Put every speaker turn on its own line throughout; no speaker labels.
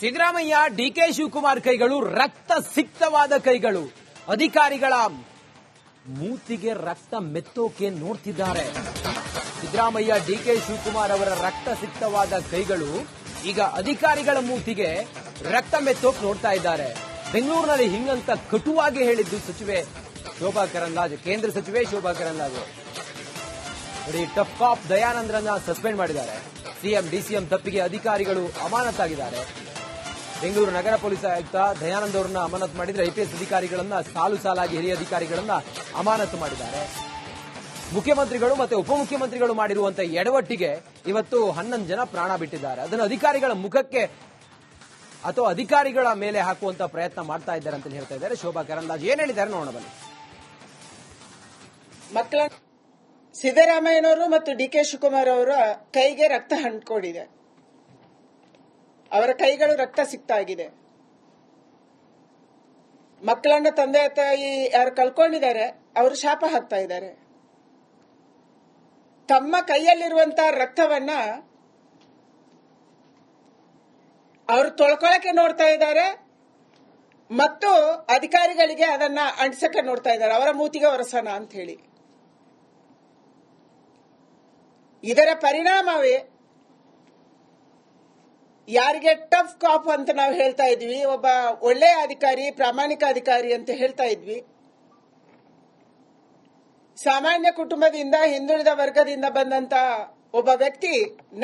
Siddaramaiah DK Shivakumar ಕೈಗಳು ರಕ್ತ ಸಿಕ್ತವಾದ ಕೈಗಳು. ಅಧಿಕಾರಿಗಳ ಮೂತಿಗೆ ರಕ್ತ ಮೆತ್ತೋಕೆ ನೋಡ್ತಿದ್ದಾರೆ. ಸಿದ್ದರಾಮಯ್ಯ ಡಿಕೆ ಶಿವಕುಮಾರ್ ಅವರ ರಕ್ತ ಸಿಕ್ತವಾದ ಕೈಗಳು ಈಗ ಅಧಿಕಾರಿಗಳ ಮೂತಿಗೆ ರಕ್ತ ಮೆತ್ತೋಕೆ ನೋಡ್ತಾ ಇದ್ದಾರೆ. ಬೆಂಗಳೂರಿನಲ್ಲಿ ಹಿಂಗಂತ ಕಟುವಾಗಿ ಹೇಳಿದ್ದು ಸಚಿವೆ ಶೋಭಾ ಕರಂದ್ಲಾಜೆ, ಕೇಂದ್ರ ಸಚಿವೆ ಶೋಭಾ ಕರಂದ್ಲಾಜೆ. ನೋಡಿ, ಟಫ್ ಆಫ್ ದಯಾನಂದ್ರನ್ನ ಸಸ್ಪೆಂಡ್ ಮಾಡಿದ್ದಾರೆ. ಸಿಎಂ ಡಿಸಿಎಂ ತಪ್ಪಿಗೆ ಅಧಿಕಾರಿಗಳು ಅಮಾನತಾಗಿದ್ದಾರೆ. ಬೆಂಗಳೂರು ನಗರ ಪೊಲೀಸ್ ಆಯುಕ್ತ ದಯಾನಂದ್ ಅವರನ್ನ ಅಮಾನತು ಮಾಡಿದ್ರೆ ಐಪಿಎಸ್ ಅಧಿಕಾರಿಗಳನ್ನ ಸಾಲು ಸಾಲಾಗಿ ಹಿರಿಯ ಅಧಿಕಾರಿಗಳನ್ನ ಅಮಾನತು ಮಾಡಿದ್ದಾರೆ. ಮುಖ್ಯಮಂತ್ರಿಗಳು ಮತ್ತೆ ಉಪಮುಖ್ಯಮಂತ್ರಿಗಳು ಮಾಡಿರುವಂತಹ ಎಡವಟ್ಟಿಗೆ ಇವತ್ತು ಹನ್ನೊಂದು ಜನ ಪ್ರಾಣ ಬಿಟ್ಟಿದ್ದಾರೆ. ಅದನ್ನು ಅಧಿಕಾರಿಗಳ ಮುಖಕ್ಕೆ ಅಥವಾ ಅಧಿಕಾರಿಗಳ ಮೇಲೆ ಹಾಕುವಂತ ಪ್ರಯತ್ನ ಮಾಡ್ತಾ ಇದ್ದಾರೆ ಅಂತ ಹೇಳ್ತಾ ಇದ್ದಾರೆ. ಶೋಭಾ ಕರಂದಾಜ್ ಏನ್ ಹೇಳಿದ್ದಾರೆ ನೋಡೋಣ ಬನ್ನಿ.
ಮಕ್ಕಳ ಸಿದ್ದರಾಮಯ್ಯನವರು ಮತ್ತು ಡಿ ಕೆ ಶಿವಕುಮಾರ್ ಅವರ ಕೈಗೆ ರಕ್ತ ಹಂಟ್ಕೊಂಡಿದೆ ಅವರ ಕೈಗಳು ರಕ್ತ ಸಿಕ್ತಾಗಿದೆ. ಮಕ್ಕಳನ್ನ ತಂದೆ ತಾಯಿ ಯಾರು ಕಳ್ಕೊಂಡಿದ್ದಾರೆ, ಅವರು ಶಾಪ ಹಾಕ್ತಾ ಇದ್ದಾರೆ. ತಮ್ಮ ಕೈಯಲ್ಲಿರುವಂತಹ ರಕ್ತವನ್ನ ಅವರು ತೊಳ್ಕೊಳಕ್ಕೆ ನೋಡ್ತಾ ಇದ್ದಾರೆ ಮತ್ತು ಅಧಿಕಾರಿಗಳಿಗೆ ಅದನ್ನ ಅಂಟಿಸಕ್ಕೆ ನೋಡ್ತಾ ಇದ್ದಾರೆ. ಅವರ ಮೂತಿಗೆ ಒರೆಸೋಣ ಅಂತ ಹೇಳಿ. ಇದರ ಪರಿಣಾಮವೇ ಯಾರಿಗೆ ಟಫ್ ಕಾಪ್ ಅಂತ ನಾವು ಹೇಳ್ತಾ ಇದ್ವಿ, ಒಬ್ಬ ಒಳ್ಳೆಯ ಅಧಿಕಾರಿ, ಪ್ರಾಮಾಣಿಕ ಅಧಿಕಾರಿ ಅಂತ ಹೇಳ್ತಾ ಇದ್ವಿ. ಸಾಮಾನ್ಯ ಕುಟುಂಬದಿಂದ ಹಿಂದುಳಿದ ವರ್ಗದಿಂದ ಬಂದಂತ ಒಬ್ಬ ವ್ಯಕ್ತಿ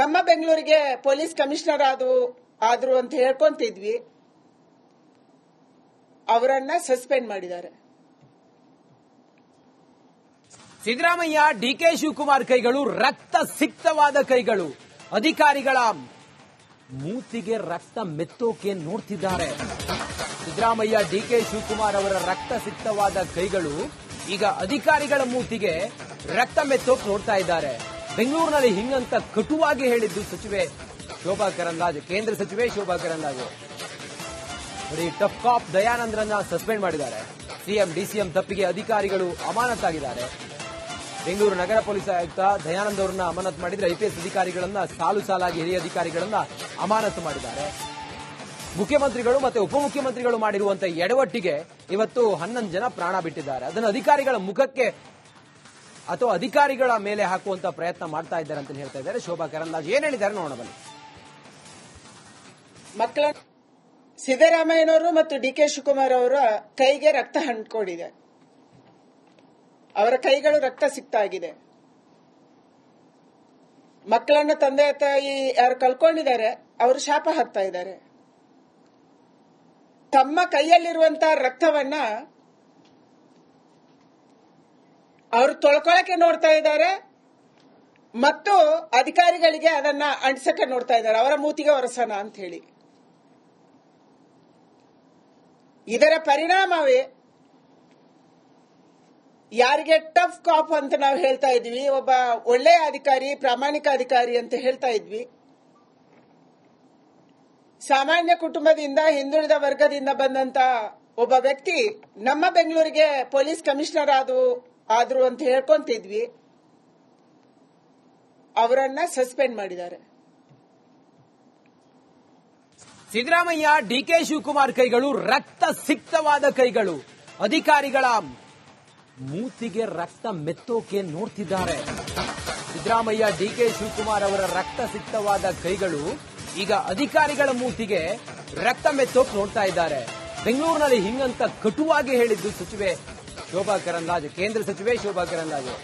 ನಮ್ಮ ಬೆಂಗಳೂರಿಗೆ ಪೊಲೀಸ್ ಕಮಿಷನರ್ ಆದವು ಆದ್ರು ಅಂತ ಹೇಳ್ಕೊಂತಿದ್ವಿ. ಅವರನ್ನ ಸಸ್ಪೆಂಡ್ ಮಾಡಿದ್ದಾರೆ.
ಸಿದ್ದರಾಮಯ್ಯ ಡಿಕೆ ಶಿವಕುಮಾರ್ ಕೈಗಳು ರಕ್ತ ಸಿಕ್ತವಾದ ಕೈಗಳು. ಅಧಿಕಾರಿಗಳ ಮೂತಿಗೆ ರಕ್ತ ಮೆತ್ತೋಕೆ ನೋಡ್ತಿದ್ದಾರೆ. ಸಿದ್ದರಾಮಯ್ಯ, ಡಿಕೆ ಶಿವಕುಮಾರ್ ಅವರ ರಕ್ತ ಸಿಕ್ತವಾದ ಕೈಗಳು ಈಗ ಅಧಿಕಾರಿಗಳ ಮೂತಿಗೆ ರಕ್ತ ಮೆತ್ತೋಕ್ ನೋಡ್ತಾ ಇದ್ದಾರೆ. ಬೆಂಗಳೂರಿನಲ್ಲಿ ಹಿಂಗಂತ ಕಟುವಾಗಿ ಹೇಳಿದ್ದು ಸಚಿವೆ ಶೋಭಾ ಕರಂದ್ಲಾಜೆ, ಕೇಂದ್ರ ಸಚಿವೆ ಶೋಭಾ ಕರಂದ್ಲಾಜೆ. ನೋಡಿ ಟಫ್ ಕಾಪ್ ದಯಾನಂದ್ರನ್ನ ಸಸ್ಪೆಂಡ್ ಮಾಡಿದ್ದಾರೆ. ಸಿಎಂ, ಡಿಸಿಎಂ ತಪ್ಪಿಗೆ ಅಧಿಕಾರಿಗಳು ಅಮಾನತಾಗಿದ್ದಾರೆ. ಬೆಂಗಳೂರು ನಗರ ಪೊಲೀಸ್ ಆಯುಕ್ತ ದಯಾನಂದ ಅವರನ್ನ ಅಮಾನತು ಮಾಡಿದ್ರೆ ಐಪಿಎಸ್ ಅಧಿಕಾರಿಗಳನ್ನ ಸಾಲು ಸಾಲಾಗಿ ಹಿರಿಯ ಅಧಿಕಾರಿಗಳನ್ನ ಅಮಾನತು ಮಾಡಿದ್ದಾರೆ. ಮುಖ್ಯಮಂತ್ರಿಗಳು ಮತ್ತೆ ಉಪಮುಖ್ಯಮಂತ್ರಿಗಳು ಮಾಡಿರುವಂತಹ ಎಡವಟ್ಟಿಗೆ ಇವತ್ತು ಹನ್ನೊಂದು ಜನ ಪ್ರಾಣ ಬಿಟ್ಟಿದ್ದಾರೆ. ಅದನ್ನು ಅಧಿಕಾರಿಗಳ ಮುಖಕ್ಕೆ ಅಥವಾ ಅಧಿಕಾರಿಗಳ ಮೇಲೆ ಹಾಕುವಂತ ಪ್ರಯತ್ನ ಮಾಡ್ತಾ ಇದ್ದಾರೆ ಅಂತ ಹೇಳ್ತಾ ಇದ್ದಾರೆ. ಶೋಭಾ ಕರಂದಾಜ್ ಏನ್ ಹೇಳಿದ್ದಾರೆ ನೋಡೋಣ
ಮಕ್ಕಳ ಸಿದ್ದರಾಮಯ್ಯನವರು ಮತ್ತು ಡಿ ಕೆ ಶಿವಕುಮಾರ್ ಅವರ ಕೈಗೆ ರಕ್ತ ಹಂಟ್ಕೊಂಡಿದೆ ಅವರ ಕೈಗಳು ರಕ್ತ ಸಿಕ್ತಾಗಿದೆ. ಮಕ್ಕಳನ್ನ ತಂದೆ ತಾಯಿ ಯಾರು ಕಳ್ಕೊಂಡಿದ್ದಾರೆ, ಅವರು ಶಾಪ ಹಾಕ್ತಾ ಇದ್ದಾರೆ. ತಮ್ಮ ಕೈಯಲ್ಲಿರುವಂತಹ ರಕ್ತವನ್ನ ಅವರು ತೊಳ್ಕೊಳಕ್ಕೆ ನೋಡ್ತಾ ಇದ್ದಾರೆ ಮತ್ತು ಅಧಿಕಾರಿಗಳಿಗೆ ಅದನ್ನ ಅಂಟಿಸಕ್ಕೆ ನೋಡ್ತಾ ಇದ್ದಾರೆ. ಅವರ ಮೂತಿಗೆ ಒರೆಸೋಣ ಅಂತ ಹೇಳಿ. ಇದರ ಪರಿಣಾಮವೇ ಯಾರಿಗೆ ಟಫ್ ಕಾಪ್ ಅಂತ ನಾವು ಹೇಳ್ತಾ ಇದ್ವಿ, ಒಬ್ಬ ಒಳ್ಳೆಯ ಅಧಿಕಾರಿ, ಪ್ರಾಮಾಣಿಕ ಅಧಿಕಾರಿ ಅಂತ ಹೇಳ್ತಾ ಇದ್ವಿ. ಸಾಮಾನ್ಯ ಕುಟುಂಬದಿಂದ ಹಿಂದುಳಿದ ವರ್ಗದಿಂದ ಬಂದಂತ ಒಬ್ಬ ವ್ಯಕ್ತಿ ನಮ್ಮ ಬೆಂಗಳೂರಿಗೆ ಪೊಲೀಸ್ ಕಮಿಷನರ್ ಆದವು ಆದ್ರು ಅಂತ ಹೇಳ್ಕೊಂತಿದ್ವಿ. ಅವರನ್ನ ಸಸ್ಪೆಂಡ್ ಮಾಡಿದ್ದಾರೆ.
ಸಿದ್ದರಾಮಯ್ಯ ಡಿಕೆ ಶಿವಕುಮಾರ್ ಕೈಗಳು ರಕ್ತ ಸಿಕ್ತವಾದ ಕೈಗಳು. ಅಧಿಕಾರಿಗಳ ಮೂತಿಗೆ ರಕ್ತ ಮೆತ್ತೋಕೆ ನೋಡ್ತಿದ್ದಾರೆ. ಸಿದ್ದರಾಮಯ್ಯ, ಡಿಕೆ ಶಿವಕುಮಾರ್ ಅವರ ರಕ್ತ ಸಿಕ್ತವಾದ ಕೈಗಳು ಈಗ ಅಧಿಕಾರಿಗಳ ಮೂತಿಗೆ ರಕ್ತ ಮೆತ್ತೋಕ್ ನೋಡ್ತಾ ಇದ್ದಾರೆ. ಬೆಂಗಳೂರಿನಲ್ಲಿ ಹಿಂಗಂತ ಕಟುವಾಗಿ ಹೇಳಿದ್ದು ಸಚಿವೆ ಶೋಭಾ ಕರಂದ್ಲಾಜೆ, ಕೇಂದ್ರ ಸಚಿವೆ ಶೋಭಾ ಕರಂದ್ಲಾಜೆ.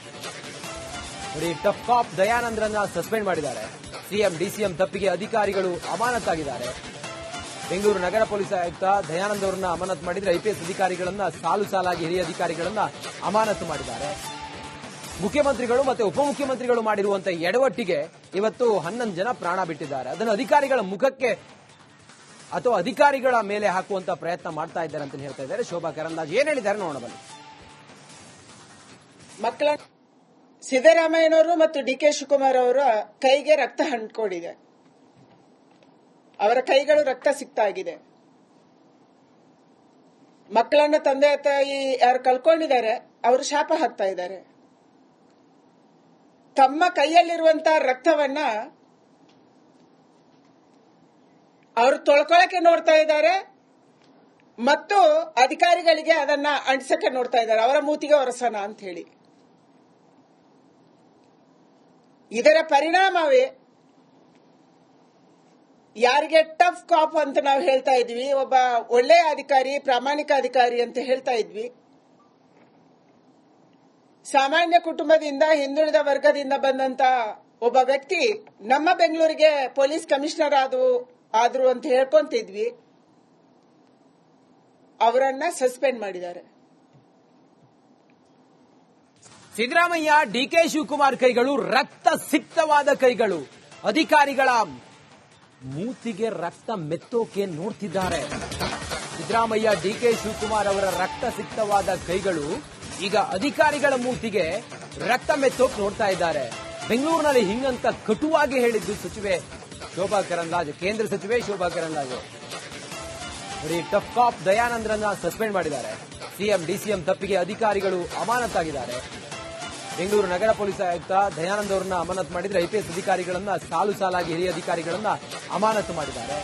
ನೋಡಿ, ಟಫ್ ಕಾಪ್ ದಯಾನಂದ್ರನ್ನ ಸಸ್ಪೆಂಡ್ ಮಾಡಿದ್ದಾರೆ. ಸಿಎಂ, ಡಿಸಿಎಂ ತಪ್ಪಿಗೆ ಅಧಿಕಾರಿಗಳು ಅಮಾನತಾಗಿದ್ದಾರೆ. ಬೆಂಗಳೂರು ನಗರ ಪೊಲೀಸ್ ಆಯುಕ್ತ ದಯಾನಂದ ಅವರನ್ನ ಅಮಾನತು ಮಾಡಿದ್ರೆ ಐಪಿಎಸ್ ಅಧಿಕಾರಿಗಳನ್ನ ಸಾಲು ಸಾಲಾಗಿ ಹಿರಿಯ ಅಧಿಕಾರಿಗಳನ್ನ ಅಮಾನತು ಮಾಡಿದ್ದಾರೆ. ಮುಖ್ಯಮಂತ್ರಿಗಳು ಮತ್ತೆ ಉಪಮುಖ್ಯಮಂತ್ರಿಗಳು ಮಾಡಿರುವಂತಹ ಎಡವಟ್ಟಿಗೆ ಇವತ್ತು ಹನ್ನೊಂದು ಜನ ಪ್ರಾಣ ಬಿಟ್ಟಿದ್ದಾರೆ. ಅದನ್ನು ಅಧಿಕಾರಿಗಳ ಮುಖಕ್ಕೆ ಅಥವಾ ಅಧಿಕಾರಿಗಳ ಮೇಲೆ ಹಾಕುವಂತ ಪ್ರಯತ್ನ ಮಾಡ್ತಾ ಇದ್ದಾರೆ ಅಂತ ಹೇಳ್ತಾ ಇದ್ದಾರೆ. ಶೋಭಾ ಕರಂದಾಜ್ ಏನ್ ಹೇಳಿದ್ದಾರೆ ನೋಡೋಣ ಬನ್ನಿ.
ಮಕ್ಕಳ ಸಿದ್ದರಾಮಯ್ಯನವರು ಮತ್ತು ಡಿ ಕೆ ಶಿವಕುಮಾರ್ ಅವರ ಕೈಗೆ ರಕ್ತ ಹಂಟ್ಕೊಂಡಿದೆ ಅವರ ಕೈಗಳು ರಕ್ತ ಸಿಕ್ತಾಗಿದೆ. ಮಕ್ಕಳನ್ನ ತಂದೆ ತಾಯಿ ಯಾರು ಕಲ್ಕೊಂಡಿದ್ದಾರೆ ಅವರು ಶಾಪ ಹಾಕ್ತಾ ಇದ್ದಾರೆ. ತಮ್ಮ ಕೈಯಲ್ಲಿರುವಂತ ರಕ್ತವನ್ನ ಅವರು ತೊಳ್ಕೊಳಕ್ಕೆ ನೋಡ್ತಾ ಇದ್ದಾರೆ ಮತ್ತು ಅಧಿಕಾರಿಗಳಿಗೆ ಅದನ್ನ ಅಂಟಿಸಕ್ಕೆ ನೋಡ್ತಾ ಇದ್ದಾರೆ. ಅವರ ಮೂತಿಗೆ ಒರೆಸೋಣ ಅಂತ ಹೇಳಿ. ಇದರ ಪರಿಣಾಮವೇ ಯಾರಿಗೆ ಟಫ್ ಕಾಪ್ ಅಂತ ನಾವು ಹೇಳ್ತಾ ಇದ್ವಿ, ಒಬ್ಬ ಒಳ್ಳೆಯ ಅಧಿಕಾರಿ, ಪ್ರಾಮಾಣಿಕ ಅಧಿಕಾರಿ ಅಂತ ಹೇಳ್ತಾ ಇದ್ವಿ. ಸಾಮಾನ್ಯ ಕುಟುಂಬದಿಂದ ಹಿಂದುಳಿದ ವರ್ಗದಿಂದ ಬಂದಂತ ಒಬ್ಬ ವ್ಯಕ್ತಿ ನಮ್ಮ ಬೆಂಗಳೂರಿಗೆ ಪೊಲೀಸ್ ಕಮಿಷನರ್ ಆದವು, ಆದ್ರು ಅಂತ ಹೇಳ್ಕೊಂತಿದ್ವಿ. ಅವರನ್ನ ಸಸ್ಪೆಂಡ್ ಮಾಡಿದ್ದಾರೆ.
ಸಿದ್ದರಾಮಯ್ಯ ಡಿಕೆ ಶಿವಕುಮಾರ್ ಕೈಗಳು ರಕ್ತ ಸಿಕ್ತವಾದ ಕೈಗಳು. ಅಧಿಕಾರಿಗಳ ಮೂತಿಗೆ ರಕ್ತ ಮೆತ್ತೋಕೆ ನೋಡ್ತಿದ್ದಾರೆ. ಸಿದ್ದರಾಮಯ್ಯ, ಡಿಕೆ ಶಿವಕುಮಾರ್ ಅವರ ರಕ್ತ ಸಿಕ್ತವಾದ ಕೈಗಳು ಈಗ ಅಧಿಕಾರಿಗಳ ಮೂತಿಗೆ ರಕ್ತ ಮೆತ್ತೋಕ್ ನೋಡ್ತಾ ಇದ್ದಾರೆ. ಬೆಂಗಳೂರಿನಲ್ಲಿ ಹಿಂಗಂತ ಕಟುವಾಗಿ ಹೇಳಿದ್ದು ಸಚಿವೆ ಶೋಭಾ ಕರಂದ್ಲಾಜೆ, ಕೇಂದ್ರ ಸಚಿವೆ ಶೋಭಾ ಕರಂದ್ಲಾಜೆ. ನೋಡಿ ಟಫ್ ಕಾಪ್ ದಯಾನಂದ್ರನ್ನ ಸಸ್ಪೆಂಡ್ ಮಾಡಿದ್ದಾರೆ. ಸಿಎಂ, ಡಿಸಿಎಂ ತಪ್ಪಿಗೆ ಅಧಿಕಾರಿಗಳು ಅಮಾನತಾಗಿದ್ದಾರೆ. ಬೆಂಗಳೂರು ನಗರ ಪೊಲೀಸ್ ಆಯುಕ್ತ ದಯಾನಂದ ಅವರನ್ನ ಅಮಾನತು ಮಾಡಿದ್ರೆ ಐಪಿಎಸ್ ಅಧಿಕಾರಿಗಳನ್ನ ಸಾಲು ಸಾಲಾಗಿ ಹಿರಿಯ ಅಧಿಕಾರಿಗಳನ್ನ ಅಮಾನತು ಮಾಡಿದ್ದಾರೆ.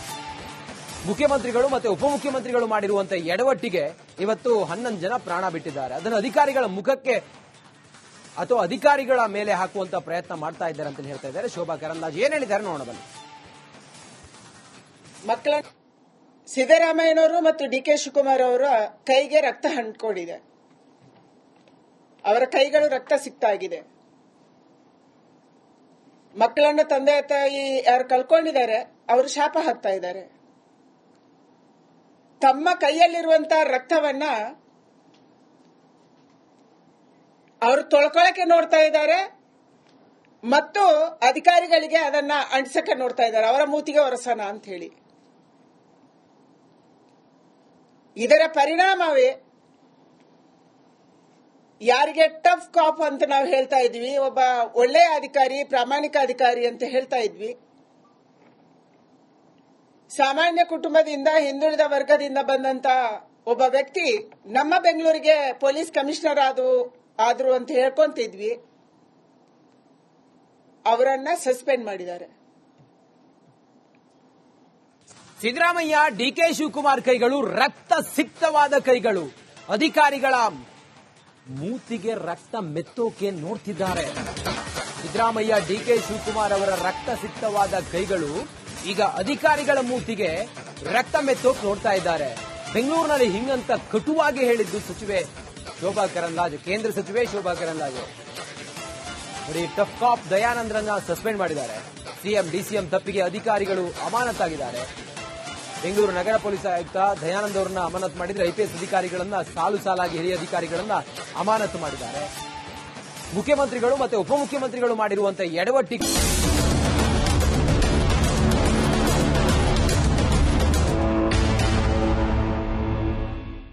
ಮುಖ್ಯಮಂತ್ರಿಗಳು ಮತ್ತೆ ಉಪಮುಖ್ಯಮಂತ್ರಿಗಳು ಮಾಡಿರುವಂತಹ ಎಡವಟ್ಟಿಗೆ ಇವತ್ತು ಹನ್ನೊಂದು ಜನ ಪ್ರಾಣ ಬಿಟ್ಟಿದ್ದಾರೆ. ಅದನ್ನು ಅಧಿಕಾರಿಗಳ ಮುಖಕ್ಕೆ ಅಥವಾ ಅಧಿಕಾರಿಗಳ ಮೇಲೆ ಹಾಕುವಂತ ಪ್ರಯತ್ನ ಮಾಡ್ತಾ ಇದ್ದಾರೆ ಅಂತ ಹೇಳ್ತಾ ಇದ್ದಾರೆ. ಶೋಭಾ ಕರಂದಾಜ್ ಏನ್ ಹೇಳಿದ್ದಾರೆ ನೋಡೋಣ ಬನ್ನಿ.
ಮಕ್ಕಳ ಸಿದ್ದರಾಮಯ್ಯನವರು ಮತ್ತು ಡಿ ಕೆ ಶಿವಕುಮಾರ್ ಅವರ ಕೈಗೆ ರಕ್ತ ಹಂಟ್ಕೊಂಡಿದೆ ಅವರ ಕೈಗಳು ರಕ್ತ ಸಿಕ್ತಾಗಿದೆ. ಮಕ್ಕಳನ್ನ ತಂದೆ ತಾಯಿ ಯಾರು ಕಳ್ಕೊಂಡಿದ್ದಾರೆ, ಅವರು ಶಾಪ ಹಾಕ್ತಾ ಇದ್ದಾರೆ. ತಮ್ಮ ಕೈಯಲ್ಲಿರುವಂತಹ ರಕ್ತವನ್ನ ಅವರು ತೊಳ್ಕೊಳಕ್ಕೆ ನೋಡ್ತಾ ಇದ್ದಾರೆ ಮತ್ತು ಅಧಿಕಾರಿಗಳಿಗೆ ಅದನ್ನ ಅಂಟಿಸಕ್ಕೆ ನೋಡ್ತಾ ಇದ್ದಾರೆ. ಅವರ ಮೂತಿಗೆ ಒರೆಸೋಣ ಅಂತ ಹೇಳಿ. ಇದರ ಪರಿಣಾಮವೇ ಯಾರಿಗೆ ಟಫ್ ಕಾಪ್ ಅಂತ ನಾವು ಹೇಳ್ತಾ ಇದ್ವಿ, ಒಬ್ಬ ಒಳ್ಳೆಯ ಅಧಿಕಾರಿ, ಪ್ರಾಮಾಣಿಕ ಅಧಿಕಾರಿ ಅಂತ ಹೇಳ್ತಾ ಇದ್ವಿ. ಸಾಮಾನ್ಯ ಕುಟುಂಬದಿಂದ ಹಿಂದುಳಿದ ವರ್ಗದಿಂದ ಬಂದಂತ ಒಬ್ಬ ವ್ಯಕ್ತಿ ನಮ್ಮ ಬೆಂಗಳೂರಿಗೆ ಪೊಲೀಸ್ ಕಮಿಷನರ್ ಆದ್ರು ಆದ್ರು ಅಂತ ಹೇಳ್ಕೊಂತಿದ್ವಿ. ಅವರನ್ನ ಸಸ್ಪೆಂಡ್ ಮಾಡಿದ್ದಾರೆ.
ಸಿದ್ದರಾಮಯ್ಯ ಡಿಕೆ ಶಿವಕುಮಾರ್ ಕೈಗಳು ರಕ್ತ ಸಿಕ್ತವಾದ ಕೈಗಳು. ಅಧಿಕಾರಿಗಳ ಮೂತಿಗೆ ರಕ್ತ ಮೆತ್ತೋಕೆ ನೋಡ್ತಿದ್ದಾರೆ. ಸಿದ್ದರಾಮಯ್ಯ, ಡಿಕೆ ಶಿವಕುಮಾರ್ ಅವರ ರಕ್ತ ಸಿಕ್ತವಾದ ಕೈಗಳು ಈಗ ಅಧಿಕಾರಿಗಳ ಮೂತಿಗೆ ರಕ್ತ ಮೆತ್ತೋಕೆ ನೋಡ್ತಾ ಇದ್ದಾರೆ. ಬೆಂಗಳೂರಿನಲ್ಲಿ ಹಿಂಗಂತ ಕಟುವಾಗಿ ಹೇಳಿದ್ದು ಸಚಿವೆ ಶೋಭಾ ಕರಂದ್ಲಾಜೆ, ಕೇಂದ್ರ ಸಚಿವೆ ಶೋಭಾ ಕರಂದ್ಲಾಜೆ. ನೋಡಿ, ಟಫ್ ಕಾಪ್ ದಯಾನಂದ್ರನ್ನ ಸಸ್ಪೆಂಡ್ ಮಾಡಿದ್ದಾರೆ. ಸಿಎಂ, ಡಿಸಿಎಂ ತಪ್ಪಿಗೆ ಅಧಿಕಾರಿಗಳು ಅಮಾನತಾಗಿದ್ದಾರೆ. ಬೆಂಗಳೂರು ನಗರ ಪೊಲೀಸ್ ಆಯುಕ್ತ ದಯಾನಂದ ಅವರನ್ನ ಅಮಾನತು ಮಾಡಿದ್ರೆ ಐಪಿಎಸ್ ಅಧಿಕಾರಿಗಳನ್ನ ಸಾಲು ಸಾಲಾಗಿ ಹಿರಿಯ ಅಧಿಕಾರಿಗಳನ್ನ ಅಮಾನತು ಮಾಡಿದ್ದಾರೆ. ಮುಖ್ಯಮಂತ್ರಿಗಳು ಮತ್ತೆ ಉಪಮುಖ್ಯಮಂತ್ರಿಗಳು ಮಾಡಿರುವಂತಹ ಎಡವಟ್ಟಿಗೆ